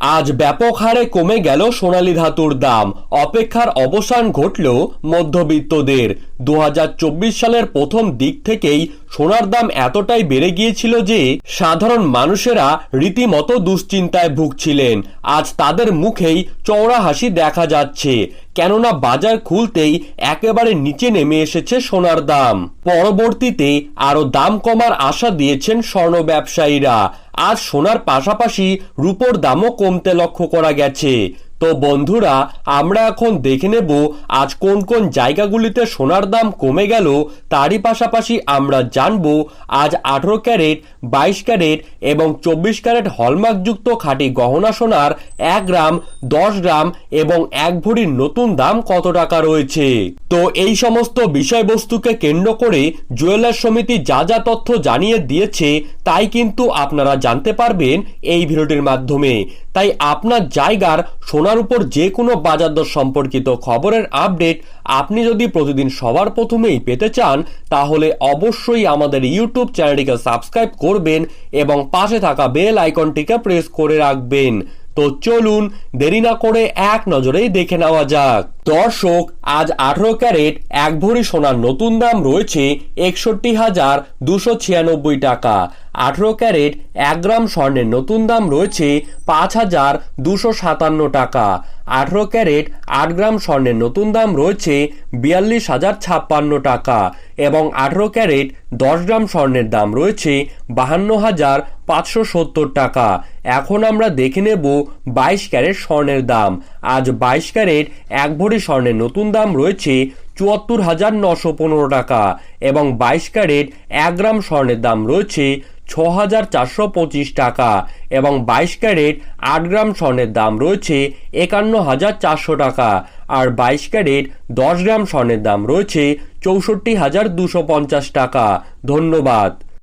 আজ ব্যাপক হারে কমে গেল সোনালী ধাতুর দাম। অপেক্ষার অবসান ঘটল মধ্যবিত্তদের। দু হাজার চব্বিশ সালের প্রথম দিক থেকেই সোনার দাম এতটাই বেড়ে গিয়েছিল যে সাধারণ মানুষেরা রীতিমতো দুশ্চিন্তায় ভুগছিলেন। আজ তাদের মুখেই চওড়া হাসি দেখা যাচ্ছে। কেননা বাজার খুলতেই একেবারে নিচে নেমে এসেছে সোনার দাম। পরবর্তীতে আরও দাম কমার আশা দিয়েছেন স্বর্ণ ব্যবসায়ীরা। আজ সোনার পাশাপাশি রূপোর দামও কমতে লক্ষ্য করা গেছে। তো বন্ধুরা, আমরা এখন দেখে নেব আজ কোন কোন জায়গাগুলিতে সোনার দাম কমে গেল, তারই পাশাপাশি আমরা জানব আজ আঠেরো ক্যারেট, বাইশ ক্যারেট এবং চব্বিশ ক্যারেট হলমার্কযুক্ত খাঁটি গহনা সোনার এক গ্রাম, দশ গ্রাম এবং এক ভরির নতুন দাম কত টাকা রয়েছে? তো এই সমস্ত বিষয়বস্তুকে কেন্দ্র করে জুয়েলার সমিতি যা যা তথ্য জানিয়ে দিয়েছে, তাই কিন্তু আপনারা জানতে পারবেন এই ভিডিওটির মাধ্যমে। তাই আপনার জায়গার সোনার উপর যে কোনো বাজার দর সম্পর্কিত খবরের আপডেট আপনি যদি প্রতিদিন সবার প্রথমেই পেতে চান, তাহলে অবশ্যই আমাদের ইউটিউব চ্যানেলটিকে সাবস্ক্রাইব করবেন এবং পাশে থাকা বেল আইকনটিকে প্রেস করে রাখবেন। তো চলুন দেরি না করে এক নজরেই দেখে নেওয়া যাক। দর্শক, আজ আঠারো ক্যারেট, এক ভরি সোনার নতুন দাম রয়েছে একষট্টি হাজার দুশো ছিয়ানব্বই টাকা। আঠারো ক্যারেট, এক গ্রাম স্বর্ণের নতুন দাম রয়েছে পাঁচ হাজার দুশো সাতান্ন টাকা। আঠারো ক্যারেট, আট গ্রাম স্বর্ণের নতুন দাম রয়েছে বিয়াল্লিশ হাজার ছাপ্পান্ন টাকা এবং আঠারো ক্যারেট, দশ গ্রাম স্বর্ণের দাম রয়েছে বাহান্ন হাজার পাঁচশো সত্তর টাকা। এখন আমরা দেখে নেব বাইশ ক্যারেট স্বর্ণের দাম। আজ বাইশ ক্যারেট, এক ভরি স্বর্ণের নতুন দাম রয়েছে চুয়াত্তর হাজার নশো পনেরো টাকা এবং বাইশ ক্যারেট, এক গ্রাম স্বর্ণের দাম রয়েছে ছ হাজার চারশো পঁচিশ টাকা এবং বাইশ ক্যারেট আট গ্রাম স্বর্ণের দাম রয়েছে একান্ন হাজার চারশো টাকা। আর বাইশ ক্যারেট দশ গ্রাম স্বর্ণের দাম রয়েছে চৌষট্টি হাজার দুশো পঞ্চাশ টাকা। ধন্যবাদ।